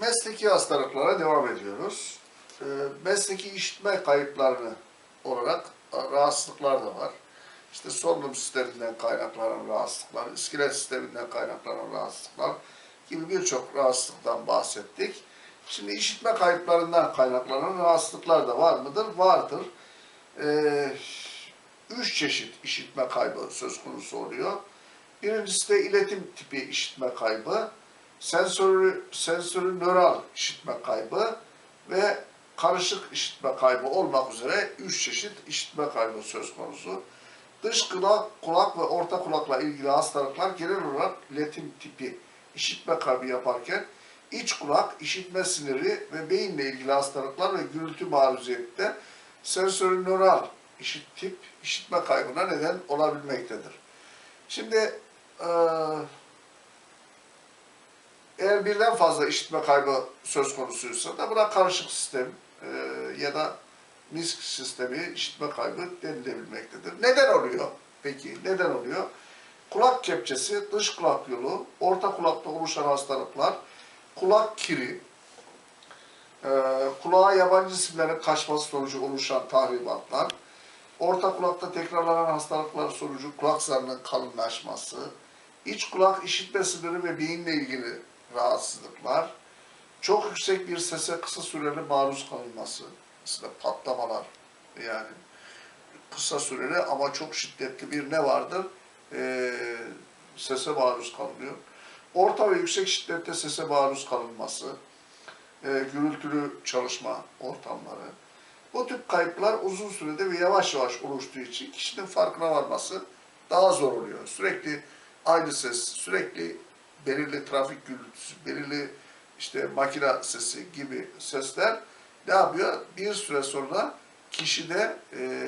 mesleki hastalıklara devam ediyoruz. Ee, mesleki işitme kayıplarını olarak rahatsızlıklar da var. İşte solunum sisteminden kaynaklanan rahatsızlıklar, iskelet sisteminden kaynaklanan rahatsızlıklar gibi birçok rahatsızlıktan bahsettik. Şimdi işitme kayıplarından kaynaklanan rahatsızlıklar da var mıdır? Vardır. Ee, üç çeşit işitme kaybı söz konusu oluyor. Birincisi de iletim tipi işitme kaybı, sensörü, sensörü nöral işitme kaybı ve karışık işitme kaybı olmak üzere üç çeşit işitme kaybı söz konusu. Dış kulak, kulak ve orta kulakla ilgili hastalıklar genel olarak iletim tipi işitme kaybı yaparken iç kulak, işitme siniri ve beyinle ilgili hastalıklar ve gürültü maruziyette sensörü nöral işit tip işitme kaybına neden olabilmektedir. Şimdi eee, eğer birden fazla işitme kaybı söz konusuysa da buna karışık sistem eee, ya da misk sistemi işitme kaybı denilebilmektedir. Neden oluyor? Peki neden oluyor? Kulak kepçesi, dış kulak yolu, orta kulakta oluşan hastalıklar, kulak kiri, eee kulağa yabancı cisimlerin kaçması sonucu oluşan tahribatlar, orta kulakta tekrarlanan hastalıklar sonucu kulak zarının kalınlaşması, iç kulak işitme siniri ve beyinle ilgili rahatsızlıklar, çok yüksek bir sese kısa süreli maruz kalınması, mesela patlamalar yani kısa süreli ama çok şiddetli bir ne vardır? Ee, sese maruz kalınıyor. Orta ve yüksek şiddette sese maruz kalınması, e, gürültülü çalışma ortamları. Bu tip kayıplar uzun sürede ve yavaş yavaş oluştuğu için kişinin farkına varması daha zor oluyor. Sürekli aynı ses, sürekli belirli trafik gürültüsü, belirli işte makine sesi gibi sesler ne yapıyor? Bir süre sonra kişide e,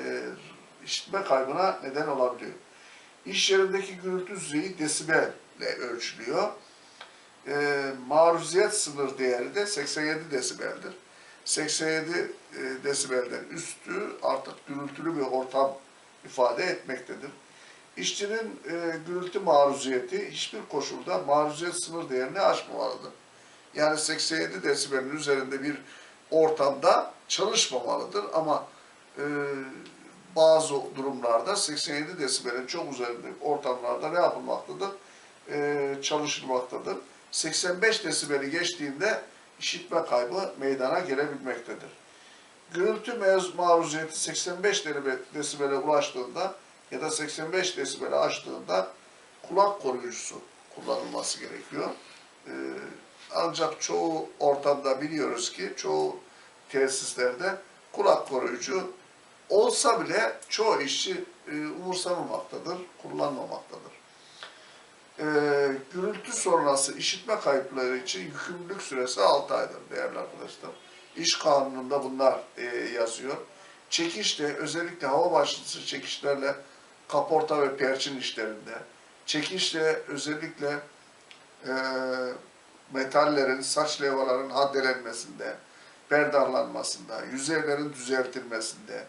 işitme kaybına neden olabiliyor. İş yerindeki gürültü düzeyi desibelle ölçülüyor. E, maruziyet sınır değeri de 87 desibeldir. 87 e, desibelden üstü artık gürültülü bir ortam ifade etmektedir. İşçinin e, gürültü maruziyeti hiçbir koşulda maruziyet sınır değerini aşmamalıdır. Yani 87 desibelin üzerinde bir ortamda çalışmamalıdır ama e, bazı durumlarda 87 desibelin çok üzerinde ortamlarda ne yapılmaktadır? E, çalışılmaktadır. 85 desibeli geçtiğinde işitme kaybı meydana gelebilmektedir. Gürültü maruziyeti 85 desibe- desibele ulaştığında ya da 85 desibeli aştığında kulak koruyucusu kullanılması gerekiyor. Ee, ancak çoğu ortamda biliyoruz ki çoğu tesislerde kulak koruyucu olsa bile çoğu işçi e, umursamamaktadır, kullanmamaktadır. Ee, gürültü sonrası işitme kayıpları için yükümlülük süresi 6 aydır değerli arkadaşlar. İş kanununda bunlar e, yazıyor. Çekişte özellikle hava başlısı çekişlerle kaporta ve perçin işlerinde, çekişle özellikle e, metallerin, saç levaların haddelenmesinde, berdahlanmasında, yüzeylerin düzeltilmesinde,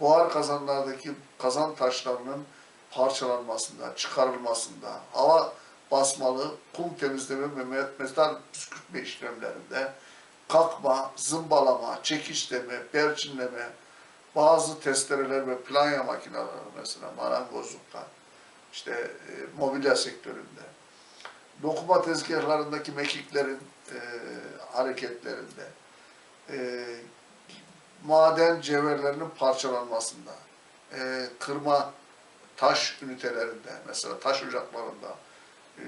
buhar kazanlardaki kazan taşlarının parçalanmasında, çıkarılmasında, hava basmalı, kum temizleme ve metal püskürtme işlemlerinde, kalkma, zımbalama, çekişleme, perçinleme, bazı testereler ve planya makineleri mesela marangozlukta, işte e, mobilya sektöründe, dokuma tezgahlarındaki mekiklerin e, hareketlerinde, e, maden cevherlerinin parçalanmasında, e, kırma taş ünitelerinde, mesela taş ocaklarında e,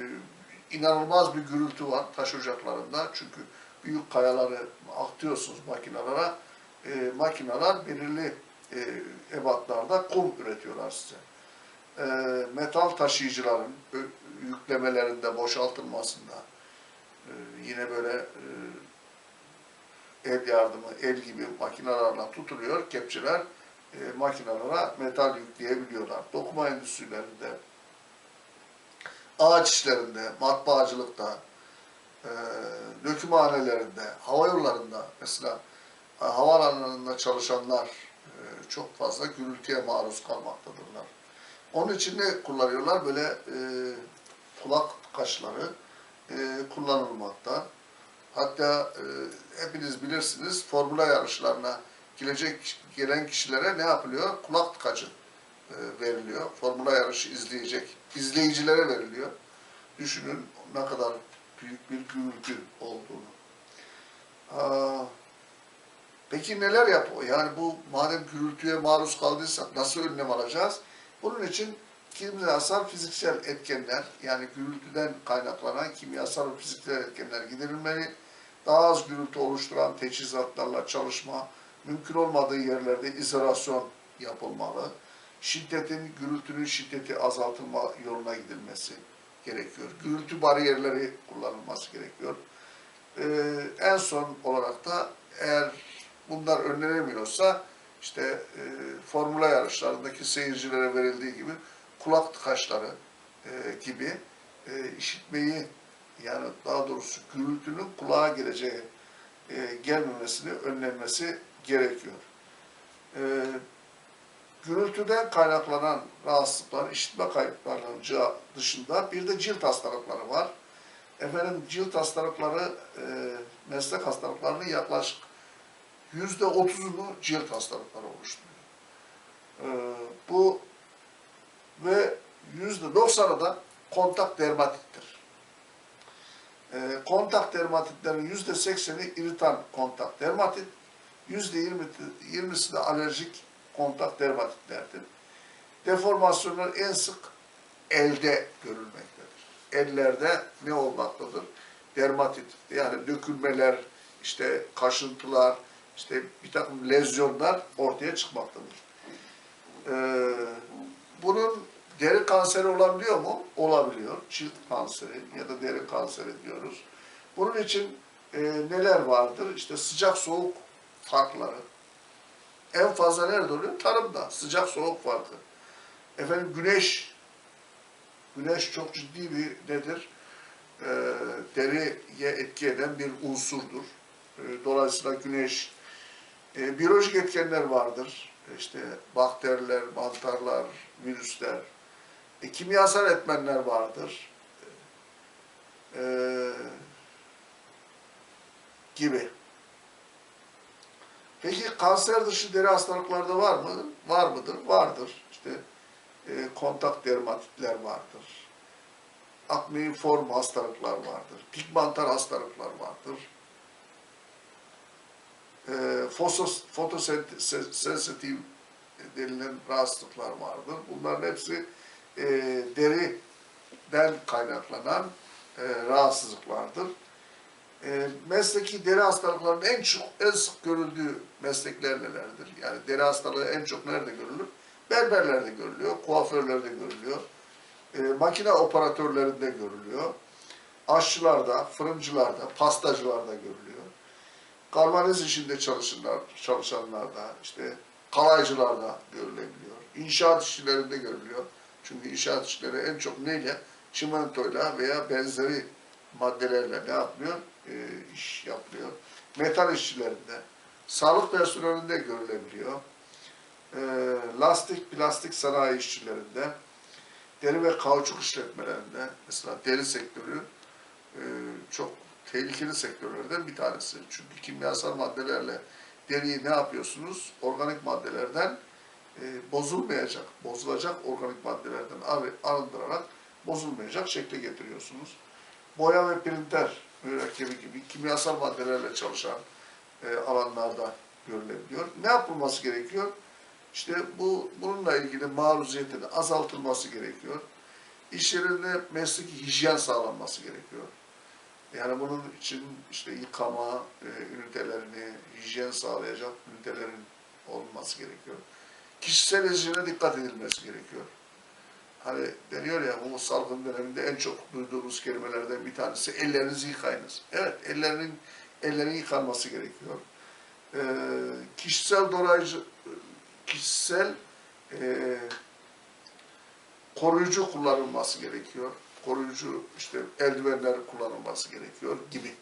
inanılmaz bir gürültü var taş ocaklarında. Çünkü büyük kayaları atıyorsunuz makinalara. E, makinalar belirli e, ebatlarda kum üretiyorlar size. E, metal taşıyıcıların yüklemelerinde, boşaltılmasında e, yine böyle e, el yardımı, el gibi makinalarla tutuluyor kepçeler e, makinalara metal yükleyebiliyorlar. Dokuma endüstrilerinde, ağaç işlerinde, matbaacılıkta, e, dökümhanelerinde, hava yollarında mesela havaalanlarında çalışanlar e, çok fazla gürültüye maruz kalmaktadırlar. Onun için ne kullanıyorlar? Böyle e, kulak kaşları e, kullanılmakta. Hatta e, hepiniz bilirsiniz formula yarışlarına gelecek gelen kişilere ne yapılıyor? Kulak tıkacı e, veriliyor. Formula yarışı izleyecek izleyicilere veriliyor. Düşünün ne kadar büyük bir gürültü olduğunu. Peki neler yapıyor? Yani bu madem gürültüye maruz kaldıysak nasıl önlem alacağız? Bunun için kimyasal fiziksel etkenler yani gürültüden kaynaklanan kimyasal ve fiziksel etkenler giderilmeli. Daha az gürültü oluşturan teçhizatlarla çalışma, mümkün olmadığı yerlerde izolasyon yapılmalı. Şiddetin, gürültünün şiddeti azaltılma yoluna gidilmesi gerekiyor. Gürültü bariyerleri kullanılması gerekiyor. Ee, en son olarak da eğer bunlar önlenemiyorsa işte e, formula yarışlarındaki seyircilere verildiği gibi kulak tıkaçları e, gibi e, işitmeyi yani daha doğrusu gürültünün kulağa geleceği e, gelmemesini önlenmesi gerekiyor. E, gürültüden kaynaklanan rahatsızlıklar, işitme kayıplarının dışında bir de cilt hastalıkları var. Efendim cilt hastalıkları, e, meslek hastalıklarının yaklaşık yüzde otuzunu cilt hastalıkları oluşturuyor. E, bu ve yüzde doksanı da kontak dermatittir. E, kontak dermatitlerin yüzde sekseni iritan kontak dermatit, yüzde yirmisi de alerjik kontak dermatitlerdir. Deformasyonlar en sık elde görülmektedir. Ellerde ne olmaktadır? Dermatit, yani dökülmeler, işte kaşıntılar, işte bir takım lezyonlar ortaya çıkmaktadır. Ee, bunun deri kanseri olabiliyor mu? Olabiliyor. Cilt kanseri ya da deri kanseri diyoruz. Bunun için e, neler vardır? İşte sıcak soğuk farkları. En fazla nerede oluyor? Tarımda. Sıcak soğuk farkı. Efendim güneş. Güneş çok ciddi bir nedir? E, deriye etki eden bir unsurdur. E, dolayısıyla güneş e, biyolojik etkenler vardır. İşte bakteriler, mantarlar, virüsler. E, kimyasal etmenler vardır. E, gibi. Peki kanser dışı deri hastalıklarda var mı? Var mıdır? Vardır. İşte e, kontak dermatitler vardır. Akneiform hastalıklar vardır. Pigmentar hastalıklar vardır. E, fotos, fotosensitif denilen rahatsızlıklar vardır. Bunların hepsi e, deriden kaynaklanan e, rahatsızlıklardır. E, mesleki deri hastalıklarının en çok en sık görüldüğü meslekler nelerdir? Yani deri hastalığı en çok nerede görülür? Berberlerde görülüyor, kuaförlerde görülüyor, e, makine operatörlerinde görülüyor, aşçılarda, fırıncılarda, pastacılarda görülüyor. Galvaniz işinde çalışanlar, çalışanlarda, işte kalaycılarda görülebiliyor. İnşaat işçilerinde görülüyor. Çünkü inşaat işçileri en çok neyle? Çimentoyla veya benzeri maddelerle ne yapıyor? E, iş yapılıyor. Metal işçilerinde, sağlık personelinde görülebiliyor. E, lastik, plastik sanayi işçilerinde, deri ve kauçuk işletmelerinde, mesela deri sektörü e, çok tehlikeli sektörlerden bir tanesi. Çünkü kimyasal maddelerle deriyi ne yapıyorsunuz? Organik maddelerden e, bozulmayacak, bozulacak organik maddelerden ar- arındırarak bozulmayacak şekle getiriyorsunuz. Boya ve printer mürekkebi gibi kimyasal maddelerle çalışan e, alanlarda görülebiliyor. Ne yapılması gerekiyor? İşte bu bununla ilgili maruziyetin azaltılması gerekiyor. İş yerinde mesleki hijyen sağlanması gerekiyor. Yani bunun için işte yıkama e, ünitelerini, hijyen sağlayacak ünitelerin olması gerekiyor. Kişisel hijyene dikkat edilmesi gerekiyor. Hani deniyor ya bu salgın döneminde en çok duyduğumuz kelimelerden bir tanesi ellerinizi yıkayınız. Evet ellerinin ellerin yıkanması gerekiyor. Ee, kişisel dolayıcı kişisel e, koruyucu kullanılması gerekiyor. Koruyucu işte eldivenler kullanılması gerekiyor gibi.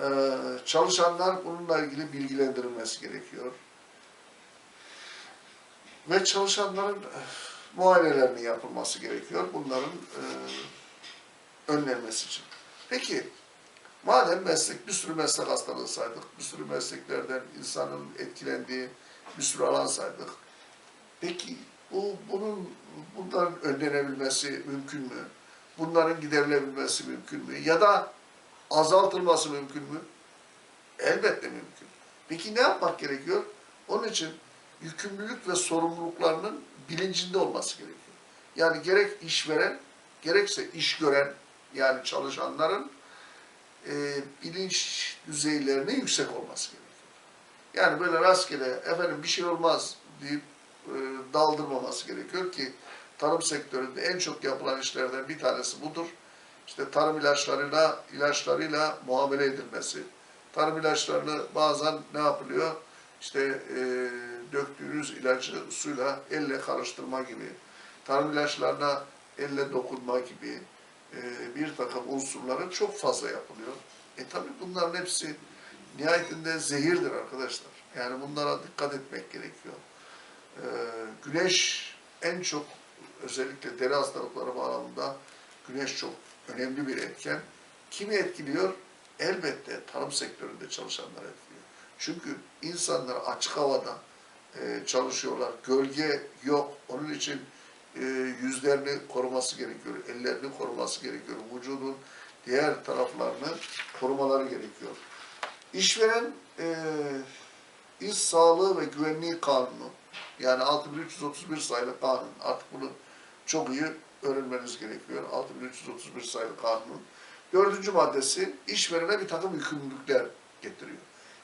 Ee, çalışanlar bununla ilgili bilgilendirilmesi gerekiyor. Ve çalışanların muayenelerinin yapılması gerekiyor. Bunların e, önlenmesi için. Peki, Madem meslek, bir sürü meslek hastalığı saydık, bir sürü mesleklerden insanın etkilendiği bir sürü alan saydık. Peki bu bunun bunların önlenebilmesi mümkün mü? Bunların giderilebilmesi mümkün mü? Ya da azaltılması mümkün mü? Elbette mümkün. Peki ne yapmak gerekiyor? Onun için yükümlülük ve sorumluluklarının bilincinde olması gerekiyor. Yani gerek işveren, gerekse iş gören yani çalışanların e, bilinç düzeylerinin yüksek olması gerekiyor. Yani böyle rastgele efendim bir şey olmaz deyip e, daldırmaması gerekiyor ki tarım sektöründe en çok yapılan işlerden bir tanesi budur. İşte tarım ilaçlarıyla ilaçlarıyla muamele edilmesi. Tarım ilaçlarını bazen ne yapılıyor? İşte e, döktüğünüz ilacı suyla elle karıştırma gibi, tarım ilaçlarına elle dokunma gibi e, bir takım unsurların çok fazla yapılıyor. E tabi bunların hepsi nihayetinde zehirdir arkadaşlar. Yani bunlara dikkat etmek gerekiyor. E, güneş en çok özellikle deri hastalıkları bağlamında güneş çok önemli bir etken. Kimi etkiliyor? Elbette tarım sektöründe çalışanlar etkiliyor. Çünkü insanlar açık havada e, çalışıyorlar. Gölge yok. Onun için e, yüzlerini koruması gerekiyor. Ellerini koruması gerekiyor. Vücudun diğer taraflarını korumaları gerekiyor. İşveren e, İş Sağlığı ve Güvenliği Kanunu yani 6331 sayılı kanun. Artık bunu çok iyi öğrenmeniz gerekiyor. 6331 sayılı kanunun. Dördüncü maddesi işverene bir takım yükümlülükler getiriyor.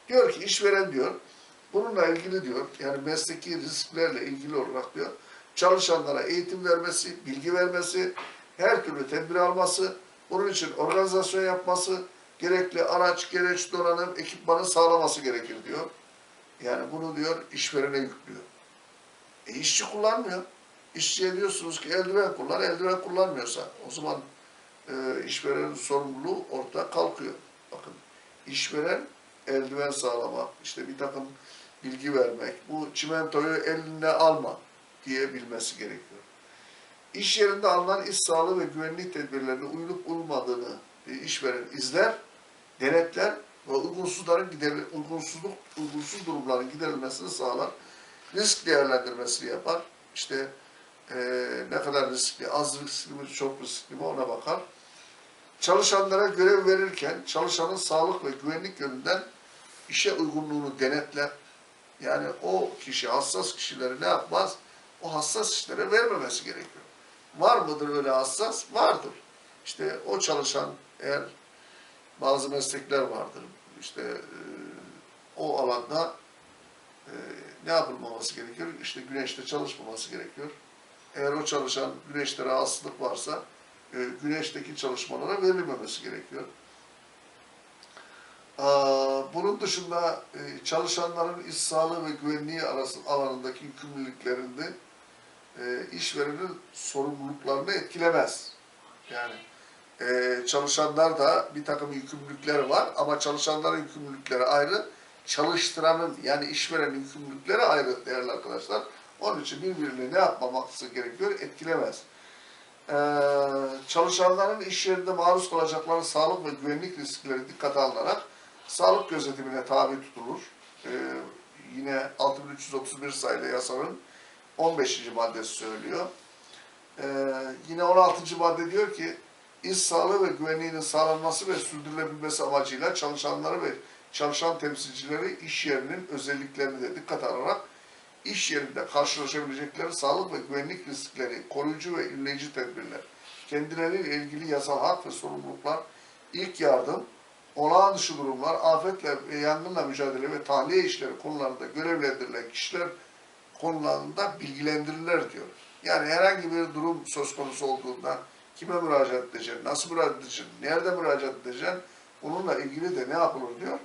Diyor ki işveren diyor, bununla ilgili diyor, yani mesleki risklerle ilgili olarak diyor, çalışanlara eğitim vermesi, bilgi vermesi, her türlü tedbir alması, bunun için organizasyon yapması, gerekli araç, gereç, donanım, ekipmanı sağlaması gerekir diyor. Yani bunu diyor işverene yüklüyor. E işçi kullanmıyor. İşçiye diyorsunuz ki eldiven kullan, eldiven kullanmıyorsa o zaman e, işverenin sorumluluğu ortada kalkıyor. Bakın işveren eldiven sağlamak, işte bir takım bilgi vermek, bu çimentoyu eline alma diye bilmesi gerekiyor. İş yerinde alınan iş sağlığı ve güvenlik tedbirlerine uyulup uyulmadığını işveren izler, denetler ve uygunsuzların uygunsuzluk, uygunsuz durumların giderilmesini sağlar. Risk değerlendirmesini yapar. İşte e, ne kadar riskli, az riskli mi, çok riskli mi ona bakar. Çalışanlara görev verirken çalışanın sağlık ve güvenlik yönünden işe uygunluğunu denetler. Yani o kişi, hassas kişileri ne yapmaz? O hassas işlere vermemesi gerekiyor. Var mıdır öyle hassas? Vardır. İşte o çalışan eğer bazı meslekler vardır. İşte e, o alanda e, ne yapılmaması gerekiyor? İşte güneşte çalışmaması gerekiyor. Eğer o çalışan güneşte rahatsızlık varsa e, güneşteki çalışmalara verilmemesi gerekiyor. Bunun dışında e, çalışanların iş sağlığı ve güvenliği arası alanındaki yükümlülüklerinde e, işverenin sorumluluklarını etkilemez. Yani çalışanlar da bir takım yükümlülükler var ama çalışanların yükümlülükleri ayrı, çalıştıranın yani işverenin yükümlülükleri ayrı değerli arkadaşlar. Onun için birbirini ne yapmaması gerekiyor? Etkilemez. Ee, çalışanların iş yerinde maruz kalacakları sağlık ve güvenlik riskleri dikkate alınarak sağlık gözetimine tabi tutulur. Ee, yine 6331 sayılı yasanın 15. maddesi söylüyor. Ee, yine 16. madde diyor ki iş sağlığı ve güvenliğinin sağlanması ve sürdürülebilmesi amacıyla çalışanları ve çalışan temsilcileri iş yerinin özelliklerini de dikkate alarak iş yerinde karşılaşabilecekleri sağlık ve güvenlik riskleri, koruyucu ve önleyici tedbirler, kendileriyle ilgili yasal hak ve sorumluluklar, ilk yardım, olağan dışı durumlar, afetle ve yangınla mücadele ve tahliye işleri konularında görevlendirilen kişiler konularında bilgilendirirler diyor. Yani herhangi bir durum söz konusu olduğunda kime müracaat edeceksin, nasıl müracaat edeceksin, nerede müracaat edeceksin, bununla ilgili de ne yapılır diyor.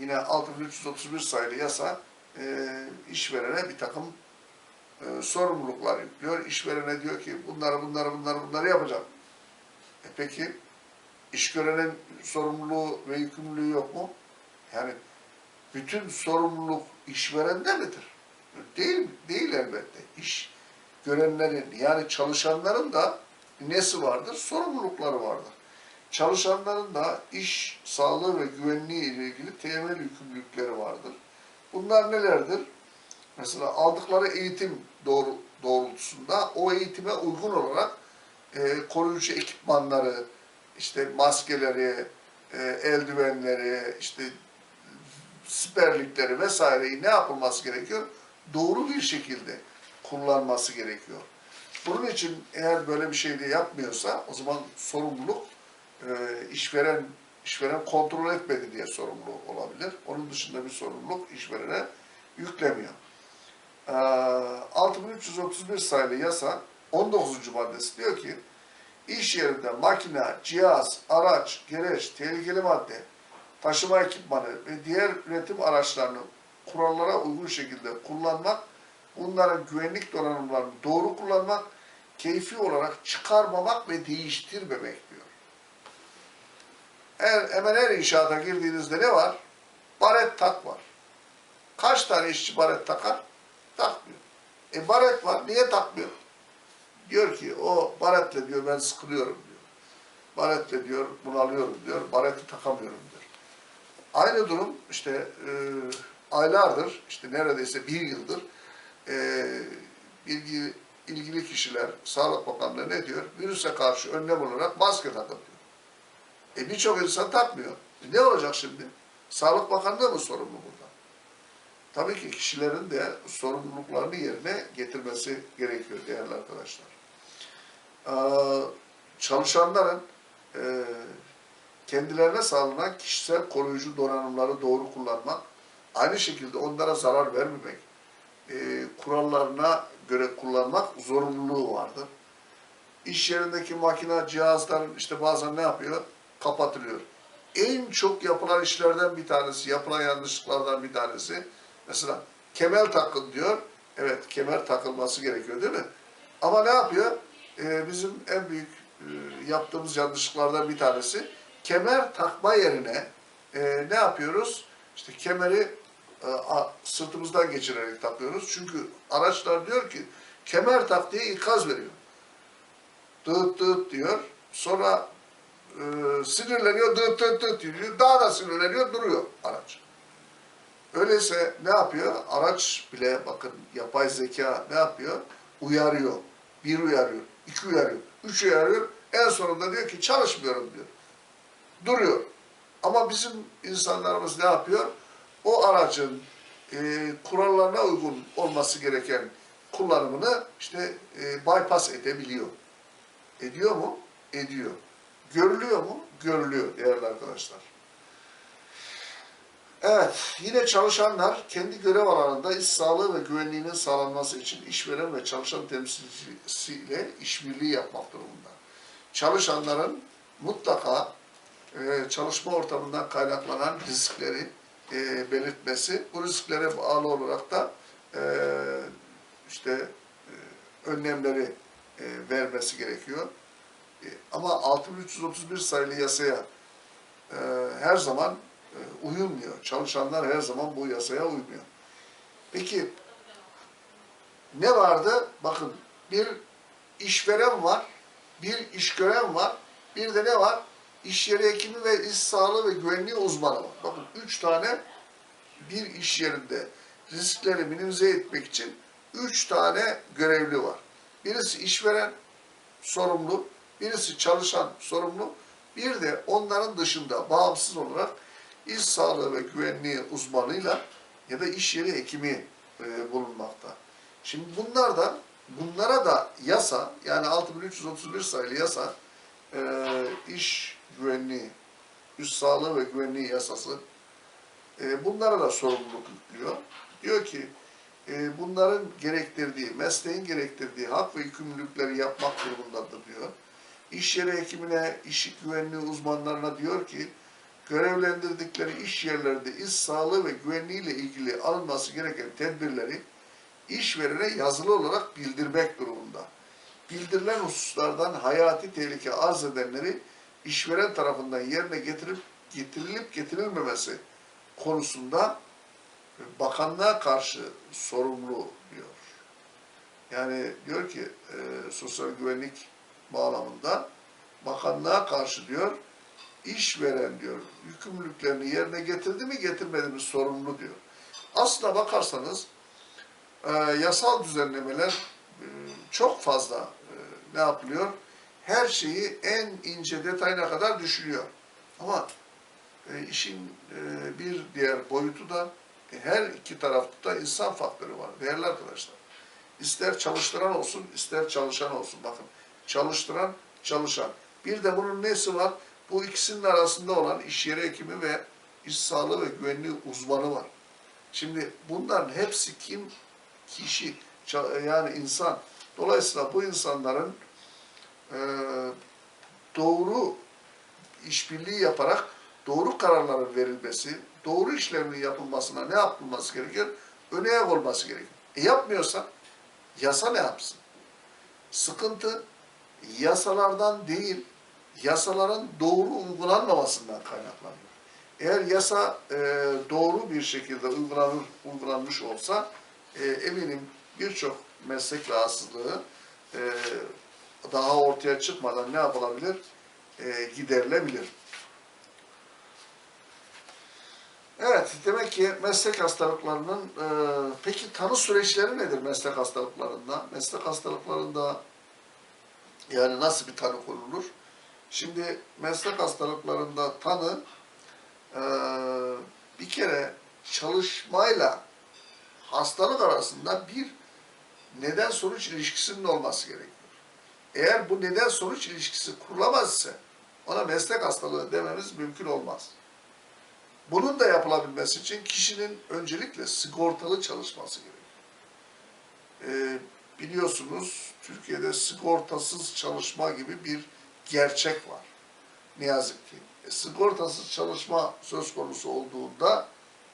Yine 6331 sayılı yasa e, işverene bir takım e, sorumluluklar yüklüyor. İşverene diyor ki bunları bunları bunları bunları yapacağım. E peki iş görenin sorumluluğu ve yükümlülüğü yok mu? Yani bütün sorumluluk işverende midir? Değil, değil elbette. İş görenlerin yani çalışanların da nesi vardır? Sorumlulukları vardır. çalışanların da iş sağlığı ve güvenliği ile ilgili temel yükümlülükleri vardır. Bunlar nelerdir? Mesela aldıkları eğitim doğru, doğrultusunda o eğitime uygun olarak e, koruyucu ekipmanları, işte maskeleri, e, eldivenleri, işte siperlikleri vesaireyi ne yapılması gerekiyor? Doğru bir şekilde kullanması gerekiyor. Bunun için eğer böyle bir şey de yapmıyorsa o zaman sorumluluk e, işveren işveren kontrol etmedi diye sorumlu olabilir. Onun dışında bir sorumluluk işverene yüklemiyor. E, 6331 sayılı yasa 19. maddesi diyor ki iş yerinde makine, cihaz, araç, gereç, tehlikeli madde, taşıma ekipmanı ve diğer üretim araçlarını kurallara uygun şekilde kullanmak, bunların güvenlik donanımlarını doğru kullanmak, keyfi olarak çıkarmamak ve değiştirmemek diyor. Eğer, hemen her inşaata girdiğinizde ne var? Baret tak var. Kaç tane işçi baret takar? Takmıyor. E baret var, niye takmıyor? Diyor ki o baretle diyor ben sıkılıyorum diyor. Baretle diyor bunalıyorum diyor, bareti takamıyorum diyor. Aynı durum işte e, aylardır, işte neredeyse bir yıldır e, ilgili, ilgili kişiler, Sağlık Bakanlığı ne diyor? Virüse karşı önlem olarak maske takın diyor. E birçok insan takmıyor. E ne olacak şimdi? Sağlık Bakanlığı mı sorumlu burada? Tabii ki kişilerin de sorumluluklarını yerine getirmesi gerekiyor değerli arkadaşlar. Ee, çalışanların e, kendilerine sağlanan kişisel koruyucu donanımları doğru kullanmak, aynı şekilde onlara zarar vermemek, e, kurallarına göre kullanmak zorunluluğu vardır. İş yerindeki makine, cihazların işte bazen ne yapıyor? Kapatılıyor. En çok yapılan işlerden bir tanesi, yapılan yanlışlıklardan bir tanesi, mesela kemer takın diyor. Evet, kemer takılması gerekiyor değil mi? Ama ne yapıyor? Ee, bizim en büyük e, yaptığımız yanlışlıklardan bir tanesi, kemer takma yerine e, ne yapıyoruz? İşte kemeri e, a- sırtımızdan geçirerek takıyoruz. Çünkü araçlar diyor ki kemer tak diye ikaz veriyor. Dıt dıt diyor. Sonra e, sinirleniyor dıt dıt dıt diyor. Daha da sinirleniyor duruyor araç. Öyleyse ne yapıyor? Araç bile bakın yapay zeka ne yapıyor? Uyarıyor. Bir uyarıyor, iki uyarıyor, üç uyarıyor. En sonunda diyor ki çalışmıyorum diyor. Duruyor. Ama bizim insanlarımız ne yapıyor? O aracın e, kurallarına uygun olması gereken kullanımını işte e, bypass edebiliyor. Ediyor mu? Ediyor. Görülüyor mu? Görülüyor değerli arkadaşlar. Evet, yine çalışanlar kendi görev alanında iş sağlığı ve güvenliğinin sağlanması için işveren ve çalışan temsilcisiyle işbirliği yapmak durumunda. Çalışanların mutlaka e, çalışma ortamından kaynaklanan riskleri e, belirtmesi, bu risklere bağlı olarak da e, işte e, önlemleri e, vermesi gerekiyor. E, ama 6331 sayılı yasaya e, her zaman e, uyulmuyor. Çalışanlar her zaman bu yasaya uymuyor. Peki ne vardı? Bakın bir işveren var, bir iş gören var, bir de ne var? İş yeri hekimi ve iş sağlığı ve güvenliği uzmanı var. Bakın üç tane bir iş yerinde riskleri minimize etmek için üç tane görevli var. Birisi işveren sorumlu, birisi çalışan sorumlu, bir de onların dışında bağımsız olarak iş sağlığı ve güvenliği uzmanıyla ya da iş yeri hekimi e, bulunmakta. Şimdi bunlar da bunlara da yasa yani 6331 sayılı yasa e, iş güvenliği, iş sağlığı ve güvenliği yasası e, bunlara da sorumluluk yüklüyor. Diyor ki e, bunların gerektirdiği, mesleğin gerektirdiği hak ve yükümlülükleri yapmak durumundadır diyor. İş yeri hekimine, iş güvenliği uzmanlarına diyor ki görevlendirdikleri iş yerlerinde iş sağlığı ve güvenliği ile ilgili alınması gereken tedbirleri işverene yazılı olarak bildirmek durumunda. Bildirilen hususlardan hayati tehlike arz edenleri işveren tarafından yerine getirip getirilip getirilmemesi konusunda bakanlığa karşı sorumlu diyor. Yani diyor ki e, sosyal güvenlik bağlamında bakanlığa karşı diyor işveren diyor yükümlülüklerini yerine getirdi mi getirmedi mi sorumlu diyor. Aslına bakarsanız e, yasal düzenlemeler e, çok fazla e, ne yapılıyor? Her şeyi en ince detayına kadar düşünüyor. Ama e, işin e, bir diğer boyutu da e, her iki tarafta da insan faktörü var değerli arkadaşlar. İster çalıştıran olsun, ister çalışan olsun. Bakın çalıştıran, çalışan. Bir de bunun nesi var? Bu ikisinin arasında olan iş yeri hekimi ve iş sağlığı ve güvenliği uzmanı var. Şimdi bunların hepsi kim? Kişi, yani insan. Dolayısıyla bu insanların e, doğru işbirliği yaparak doğru kararların verilmesi, doğru işlerin yapılmasına ne yapılması gerekiyor? Öne olması gerekiyor. E yapmıyorsa yasa ne yapsın? Sıkıntı yasalardan değil, yasaların doğru uygulanmamasından kaynaklanıyor. Eğer yasa e, doğru bir şekilde uygulanır, uygulanmış olsa e, eminim birçok meslek rahatsızlığı e, daha ortaya çıkmadan ne yapılabilir? E, giderilebilir. Evet, demek ki meslek hastalıklarının, e, peki tanı süreçleri nedir meslek hastalıklarında? Meslek hastalıklarında yani nasıl bir tanı konulur? Şimdi meslek hastalıklarında tanı e, bir kere çalışmayla hastalık arasında bir neden sonuç ilişkisinin olması gerekiyor. Eğer bu neden sonuç ilişkisi kurulamaz ise ona meslek hastalığı dememiz mümkün olmaz. Bunun da yapılabilmesi için kişinin öncelikle sigortalı çalışması gerekiyor. Ee, biliyorsunuz Türkiye'de sigortasız çalışma gibi bir gerçek var. Ne yazık ki. E, sigortasız çalışma söz konusu olduğunda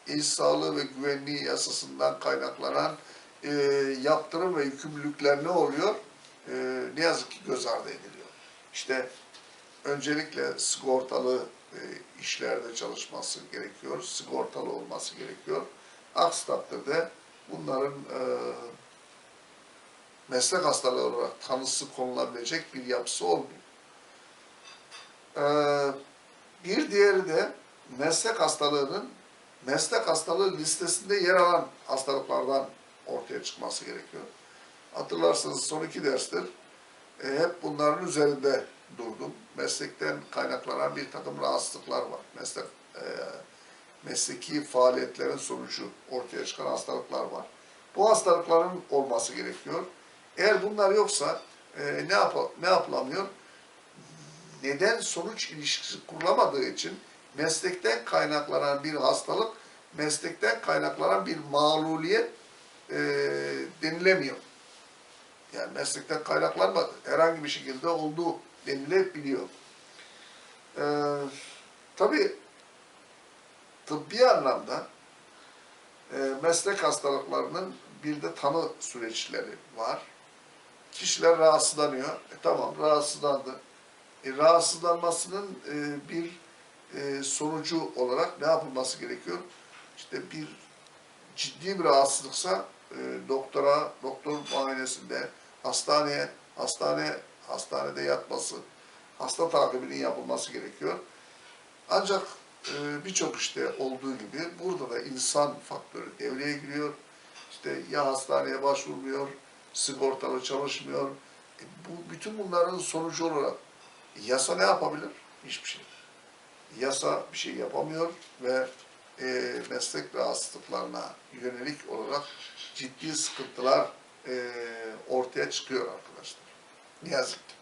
iş sağlığı ve güvenliği yasasından kaynaklanan e, yaptırım ve yükümlülükler ne oluyor? E, ne yazık ki göz ardı ediliyor. İşte öncelikle sigortalı e, işlerde çalışması gerekiyor, sigortalı olması gerekiyor. Aksi takdirde bunların e, meslek hastalığı olarak tanısı konulabilecek bir yapısı olmuyor. E, bir diğeri de meslek hastalığının meslek hastalığı listesinde yer alan hastalıklardan ortaya çıkması gerekiyor. Hatırlarsanız son iki derstir e, hep bunların üzerinde durdum. Meslekten kaynaklanan bir takım rahatsızlıklar var. Meslek e, mesleki faaliyetlerin sonucu ortaya çıkan hastalıklar var. Bu hastalıkların olması gerekiyor. Eğer bunlar yoksa e, ne yap ne yapılamıyor? Neden sonuç ilişkisi kurulamadığı için meslekten kaynaklanan bir hastalık, meslekten kaynaklanan bir mağluliyet e, denilemiyor. Yani meslekten kaynaklanmadı. Herhangi bir şekilde olduğu denilebiliyor. Ee, tabii tıbbi anlamda e, meslek hastalıklarının bir de tanı süreçleri var. Kişiler rahatsızlanıyor. E, tamam rahatsızlandı. E, rahatsızlanmasının e, bir e, sonucu olarak ne yapılması gerekiyor? İşte bir ciddi bir rahatsızlıksa e, doktora, doktor muayenesinde, hastaneye, hastane hastanede yatması, hasta takibinin yapılması gerekiyor. Ancak e, birçok işte olduğu gibi burada da insan faktörü devreye giriyor. İşte ya hastaneye başvurmuyor, sigortalı çalışmıyor. E, bu bütün bunların sonucu olarak yasa ne yapabilir? Hiçbir şey. Yasa bir şey yapamıyor ve e, meslek rahatsızlıklarına yönelik olarak ciddi sıkıntılar e, ortaya çıkıyor arkadaşlar. Ne yazık ki.